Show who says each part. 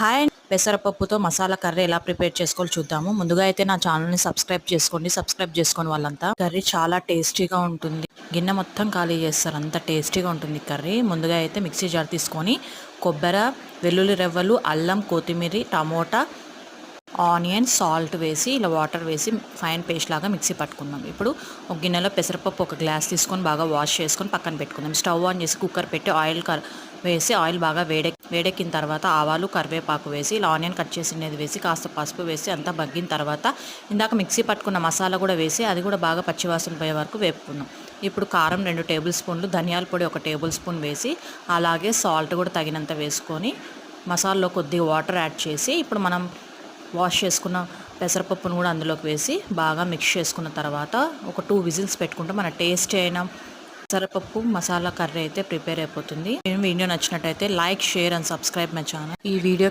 Speaker 1: Hi పెసరపప్పుతో masala curry ఎలా prepare చేసుకోవాలో చూద్దాము. ముందుగా అయితే నా ఛానల్ని సబ్స్క్రైబ్ చేసుకోండి. సబ్స్క్రైబ్ చేసుకొని వాళ్ళంతా కర్రీ చాలా టేస్టీగా ఉంటుంది. గిన్నె మొత్తం ఖాళీ చేస్తారు. అంత టేస్టీగా ఉంటుంది కర్రీ. ముందుగా అయితే మిక్సీ జార్ తీసుకొని కొబ్బరి వెల్లుల్లి రెవ్వలు అల్లం కొత్తిమీర టమోటా ఆనియన్ సాల్ట్ వేసి ఇలా వాటర్ వేసి ఫైన్ పేస్ట్ లాగా మిక్సీ పట్టుకుందాం. ఇప్పుడు ఒక గిన్నెలో పెసరపప్పు ఒక గ్లాస్ తీసుకొని బాగా వాష్ చేసుకొని పక్కన పెట్టుకుందాం. స్టవ్ ఆన్ చేసి కుక్కర్ పెట్టి ఆయిల్ కర్ వేసి ఆయిల్ బాగా వేడె వేడెక్కిన తర్వాత ఆవాలు కరివేపాకు వేసి ఇలా ఆనియన్ కట్ చేసినది వేసి కాస్త పసుపు వేసి అంతా బగ్గిన తర్వాత ఇందాక మిక్సీ పట్టుకున్న మసాలా కూడా వేసి అది కూడా బాగా పచ్చివాసన పోయే వరకు వేపుకున్నాం ఇప్పుడు కారం రెండు టేబుల్ స్పూన్లు ధనియాల పొడి ఒక టేబుల్ స్పూన్ వేసి అలాగే సాల్ట్ కూడా తగినంత వేసుకొని మసాలాలో కొద్దిగా వాటర్ యాడ్ చేసి ఇప్పుడు మనం వాష్ చేసుకున్న పెసరపప్పును కూడా అందులోకి వేసి బాగా మిక్స్ చేసుకున్న తర్వాత ఒక టూ విజిల్స్ పెట్టుకుంటే మన టేస్ట్ అయిన పెసరపప్పు మసాలా కర్రీ అయితే ప్రిపేర్ అయిపోతుంది. వీడియో నచ్చినట్టయితే like share and subscribe my channel. ఈ వీడియోకి